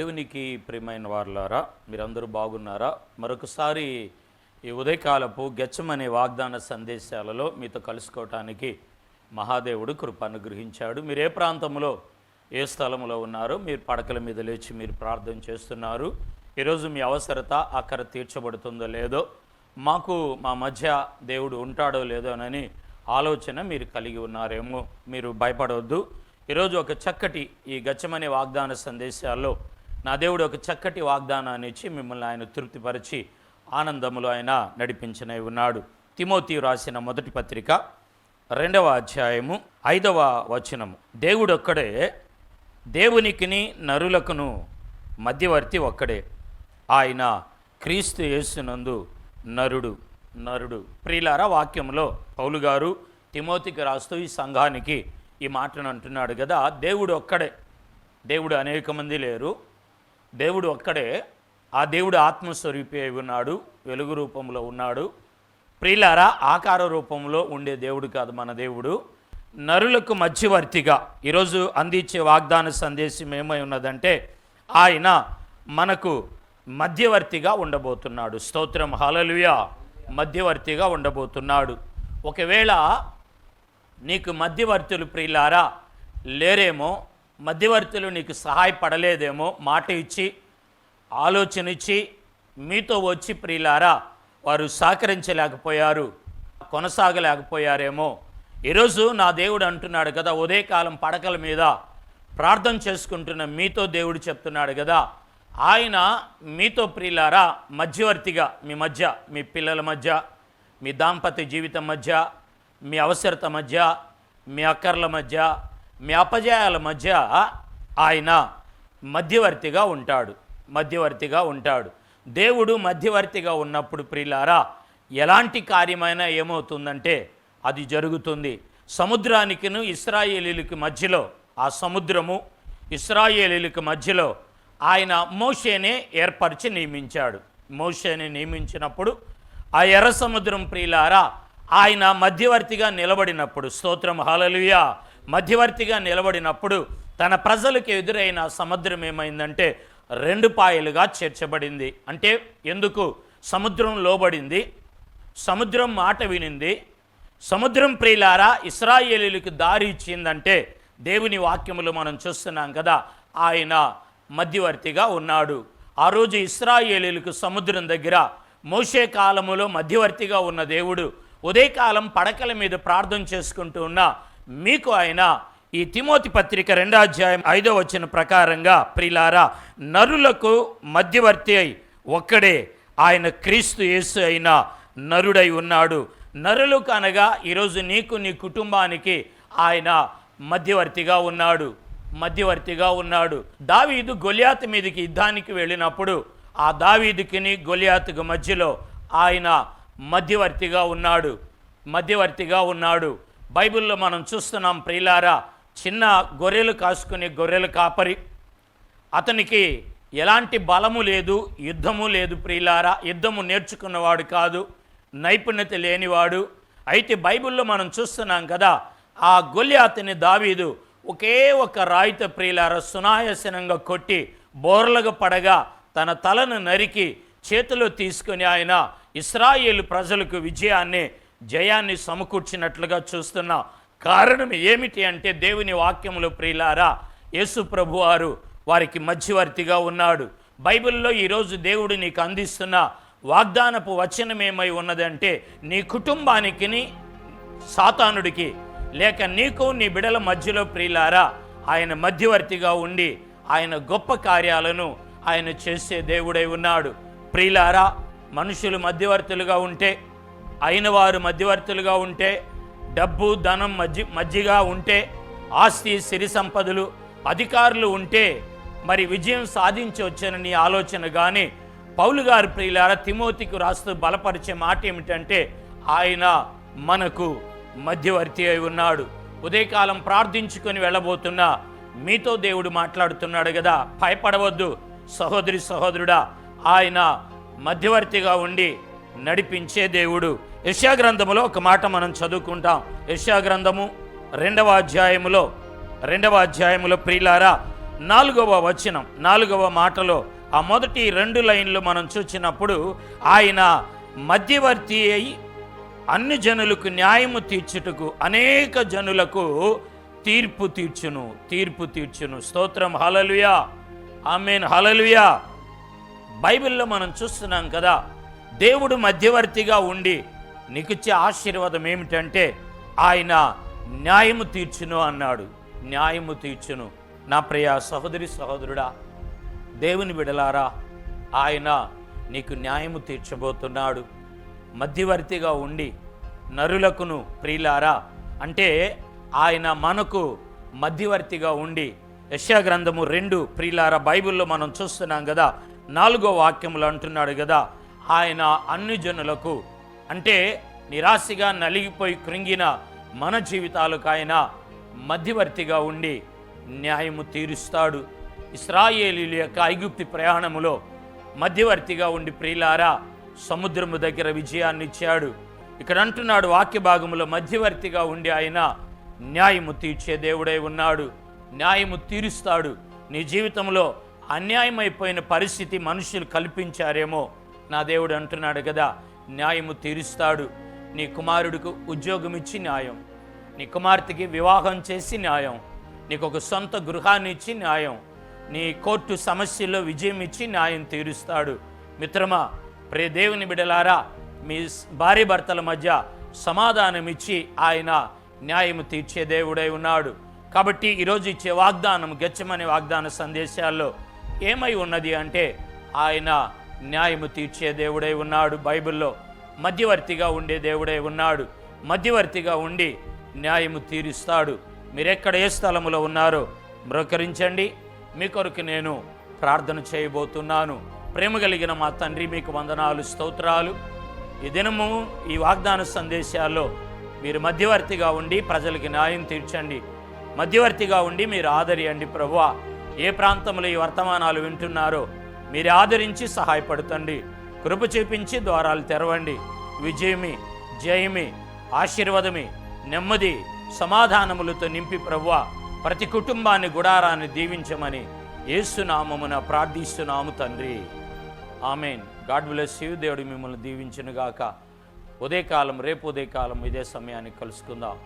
దేవునికి ప్రియమైన వారులారా మీరందరూ బాగున్నారా? మరొకసారి ఈ ఉదయకాలపు గెచ్చమనే వాగ్దాన సందేశాలలో మీతో కలుసుకోవటానికి మహాదేవుడు కృప అనుగ్రహించాడు మీరు ఏ ప్రాంతంలో ఏ స్థలంలో ఉన్నారో మీరు పడకల మీద లేచి మీరు ప్రార్థన చేస్తున్నారు. ఈరోజు మీ అవసరత అక్కడ తీర్చబడుతుందో లేదో మాకు మా మధ్య దేవుడు ఉంటాడో లేదోనని ఆలోచన మీరు కలిగి ఉన్నారేమో మీరు భయపడవద్దు. ఈరోజు ఒక చక్కటి ఈ గచ్చమనే వాగ్దాన సందేశాల్లో నా దేవుడు ఒక చక్కటి వాగ్దానాన్ని ఇచ్చి మిమ్మల్ని ఆయన తృప్తిపరిచి ఆనందములో ఆయన నడిపించనై ఉన్నాడు. తిమోతి రాసిన మొదటి పత్రిక రెండవ అధ్యాయము ఐదవ వచనము. దేవుడు ఒక్కడే దేవునికిని నరులకును మధ్యవర్తి ఒక్కడే. ఆయన క్రీస్తు యేసునందు నరుడు నరుడు. ప్రియులార వాక్యంలో పౌలు గారు తిమోతికి రాస్తూ ఈ సంఘానికి ఈ మాటను అంటున్నాడు కదా దేవుడు ఒక్కడే దేవుడు అనేక మంది లేరు. దేవుడు ఒక్కడే ఆ దేవుడు ఆత్మస్వరూపి అయి ఉన్నాడు వెలుగు రూపంలో ఉన్నాడు. ప్రియులారా ఆకార రూపంలో ఉండే దేవుడు కాదు మన దేవుడు. నరులకు మధ్యవర్తిగా ఈరోజు అందించే వాగ్దాన సందేశం ఏమై ఉన్నదంటే ఆయన మనకు మధ్యవర్తిగా ఉండబోతున్నాడు. స్తోత్రం హలలుయా మధ్యవర్తిగా ఉండబోతున్నాడు. ఒకవేళ నీకు మధ్యవర్తులు ప్రియులారా లేరేమో మధ్యవర్తులు నీకు సహాయపడలేదేమో మాట ఇచ్చి ఆలోచన ఇచ్చి మీతో వచ్చి ప్రియులారా వారు సహకరించలేకపోయారు కొనసాగలేకపోయారేమో. ఈరోజు నా దేవుడు అంటున్నాడు కదా ఉదయకాలం పడకల మీద ప్రార్థన చేసుకుంటున్న మీతో దేవుడు చెప్తున్నాడు కదా ఆయన మీతో ప్రియులారా మధ్యవర్తిగా మీ మధ్య మీ పిల్లల మధ్య మీ దాంపత్య జీవితం మధ్య మీ అవసరత మధ్య మీ అక్కర్ల మధ్య మీ అపజయాల మధ్య ఆయన మధ్యవర్తిగా ఉంటాడు మధ్యవర్తిగా ఉంటాడు. దేవుడు మధ్యవర్తిగా ఉన్నప్పుడు ప్రిలారా ఎలాంటి కార్యమైనా ఏమవుతుందంటే అది జరుగుతుంది. సముద్రానికిను ఇస్రాయేలీలకి మధ్యలో ఆ సముద్రము ఇస్రాయేలీలకి మధ్యలో ఆయన మోషేనే ఏర్పరిచి నియమించాడు. మోషేని నియమించినప్పుడు ఆ ఎర్ర సముద్రం ప్రియులారా ఆయన మధ్యవర్తిగా నిలబడినప్పుడు స్తోత్రం హలలుయా మధ్యవర్తిగా నిలబడినప్పుడు తన ప్రజలకు ఎదురైన సముద్రం ఏమైందంటే రెండు పాయలుగా చేర్చబడింది. అంటే ఎందుకు? సముద్రం లోబడింది సముద్రం మాట వినింది. సముద్రం ప్రియులారా ఇస్రాయేలీలకు దారి ఇచ్చిందంటే దేవుని వాక్యములు మనం చూస్తున్నాం కదా ఆయన మధ్యవర్తిగా ఉన్నాడు. ఆ రోజు ఇస్రాయేలీలకు సముద్రం దగ్గర మోషే కాలములో మధ్యవర్తిగా ఉన్న దేవుడు ఉదయకాలం పడకల మీద ప్రార్థన చేసుకుంటూ ఉన్న మీకు ఆయన ఈ తిమోతి పత్రిక రెండో అధ్యాయం ఐదో వచ్చిన ప్రకారంగా ప్రిలారా నరులకు మధ్యవర్తి అయి ఒక్కడే ఆయన క్రీస్తు యేసు అయిన నరుడై ఉన్నాడు. నరులు కనగా ఈరోజు నీకు నీ కుటుంబానికి ఆయన మధ్యవర్తిగా ఉన్నాడు. మధ్యవర్తిగా ఉన్నాడు. దావీదు గొలియాత్ మీదకి యుద్ధానికి వెళ్ళినప్పుడు ఆ దావీదుకిని గొలియాతుకు మధ్యలో ఆయన మధ్యవర్తిగా ఉన్నాడు. మధ్యవర్తిగా ఉన్నాడు. బైబిల్లో మనం చూస్తున్నాం ప్రియులారా చిన్న గొర్రెలు కాసుకునే గొర్రెలు కాపరి. అతనికి ఎలాంటి బలము లేదు యుద్ధము లేదు ప్రియులారా. యుద్ధము నేర్చుకున్నవాడు కాదు నైపుణ్యత లేనివాడు. అయితే బైబిల్లో మనం చూస్తున్నాం కదా ఆ గొల్లి దావీదు ఒకే ఒక రాయిత ప్రియులార సునాయాసనంగా కొట్టి బోర్లగా పడగా తన తలను నరికి చేతిలో తీసుకొని ఆయన ఇస్రాయేల్ ప్రజలకు విజయాన్ని జయాన్ని సమకూర్చినట్లుగా చూస్తున్న కారణం ఏమిటి అంటే దేవుని వాక్యములు ప్రియులారా యేసు ప్రభువారు వారికి మధ్యవర్తిగా ఉన్నాడు. బైబిల్లో ఈరోజు దేవుడు నీకు అందిస్తున్న వాగ్దానపు వచనం ఏమై ఉన్నదంటే నీ కుటుంబానికి సాతానుడికి లేక నీకు నీ బిడల మధ్యలో ప్రియులారా ఆయన మధ్యవర్తిగా ఉండి ఆయన గొప్ప కార్యాలను ఆయన చేసే దేవుడై ఉన్నాడు. ప్రియులారా మనుషులు మధ్యవర్తులుగా ఉంటే అయిన వారు మధ్యవర్తులుగా ఉంటే డబ్బు ధనం మధ్య మధ్యగా ఉంటే ఆస్తి సిరి సంపదలు అధికారులు ఉంటే మరి విజయం సాధించవచ్చని ఆలోచన కానీ పౌలు గారు ప్రియులారా తిమోతికి రాస్తూ బలపరిచే మాట ఏమిటంటే ఆయన మనకు మధ్యవర్తి అయి ఉన్నాడు. ఉదయకాలం ప్రార్థించుకొని వెళ్ళబోతున్నా మీతో దేవుడు మాట్లాడుతున్నాడు కదా భయపడవద్దు. సహోదరి సహోదరుడా ఆయన మధ్యవర్తిగా ఉండి నడిపించే దేవుడు. యశాగ్రంథములో ఒక మాట మనం చదువుకుంటాం. యశాగ్రంథము రెండవ అధ్యాయములో రెండవ అధ్యాయములో ప్రియులారా నాలుగవ వచనం నాలుగవ మాటలో ఆ మొదటి రెండు లైన్లు మనం చూసినప్పుడు ఆయన మధ్యవర్తి అయి అన్ని జనులకు న్యాయము తీర్చుటకు అనేక జనులకు తీర్పు తీర్చును తీర్పు తీర్చును. స్తోత్రం. హలలుయా ఆమెన్. హలలుయా బైబిల్లో మనం చూస్తున్నాం కదా దేవుడు మధ్యవర్తిగా ఉండి నీకిచ్చే ఆశీర్వాదం ఏమిటంటే ఆయన న్యాయము తీర్చును అన్నాడు. న్యాయము తీర్చును. నా ప్రియ సహోదరి సహోదరుడా దేవుని విడలారా ఆయన నీకు న్యాయము తీర్చబోతున్నాడు. మధ్యవర్తిగా ఉండి నరులకును ప్రియులారా అంటే ఆయన మనకు మధ్యవర్తిగా ఉండి యశా గ్రంథము రెండు ప్రియులారా బైబిల్లో మనం చూస్తున్నాం కదా నాలుగో వాక్యములు అంటున్నాడు కదా ఆయన అన్ని జనులకు అంటే నిరాశగా నలిగిపోయి కృంగిన మన జీవితాలకు ఆయన మధ్యవర్తిగా ఉండి న్యాయము తీరుస్తాడు. ఇస్రాయేలీల యొక్క ఐగుప్తి ప్రయాణములో మధ్యవర్తిగా ఉండి ప్రియులారా సముద్రము దగ్గర విజయాన్ని ఇచ్చాడు. ఇక్కడ అంటున్నాడు వాక్య భాగములో మధ్యవర్తిగా ఉండి ఆయన న్యాయము తీర్చే దేవుడై ఉన్నాడు. న్యాయము తీరుస్తాడు. నీ జీవితంలో అన్యాయమైపోయిన పరిస్థితి మనుషులు కల్పించారేమో. నా దేవుడు అంటున్నాడు కదా న్యాయము తీరుస్తాడు. నీ కుమారుడికి ఉద్యోగం ఇచ్చి న్యాయం. నీ కుమార్తెకి వివాహం చేసి న్యాయం. నీకు ఒక సొంత గృహాన్ని ఇచ్చి న్యాయం. నీ కోర్టు సమస్యల్లో విజయం ఇచ్చి న్యాయం తీరుస్తాడు. మిత్రమా ప్రే దేవుని బిడలారా మీ భార్య భర్తల మధ్య సమాధానం ఇచ్చి ఆయన న్యాయము తీర్చే దేవుడై ఉన్నాడు. కాబట్టి ఈరోజు ఇచ్చే వాగ్దానం గెచ్చమనే వాగ్దాన సందేశాల్లో ఏమై ఉన్నది అంటే ఆయన న్యాయము తీర్చే దేవుడై ఉన్నాడు బైబిల్లో. మధ్యవర్తిగా ఉండే దేవుడై ఉన్నాడు. మధ్యవర్తిగా ఉండి న్యాయము తీరుస్తాడు. మీరెక్కడ ఏ స్థలములో ఉన్నారో మ్రోకరించండి మీ కొరకు నేను ప్రార్థన చేయబోతున్నాను. ప్రేమ కలిగిన మా తండ్రి మీకు వందనాలు స్తోత్రాలు. ఈ దినము ఈ వాగ్దాన సందేశాల్లో మీరు మధ్యవర్తిగా ఉండి ప్రజలకి న్యాయం తీర్చండి. మధ్యవర్తిగా ఉండి మీరు ఆదరియండి ప్రభువా. ఏ ప్రాంతంలో ఈ వర్తమానాలు వింటున్నారో మీరు ఆదరించి సహాయపడుతండి. కృప చూపించి ద్వారాలు తెరవండి. విజయమి జయమి ఆశీర్వాదమి నెమ్మది సమాధానములతో నింపి ప్రవ్వ. ప్రతి కుటుంబాన్ని గుడారాన్ని దీవించమని ఏసునామమున ప్రార్థిస్తున్నాము తండ్రి. ఆమెన్. God bless you. దేవుడు మిమ్మల్ని దీవించునుగాక. ఉదయకాలం రేపు ఉదయకాలం ఇదే సమయానికి కలుసుకుందాం.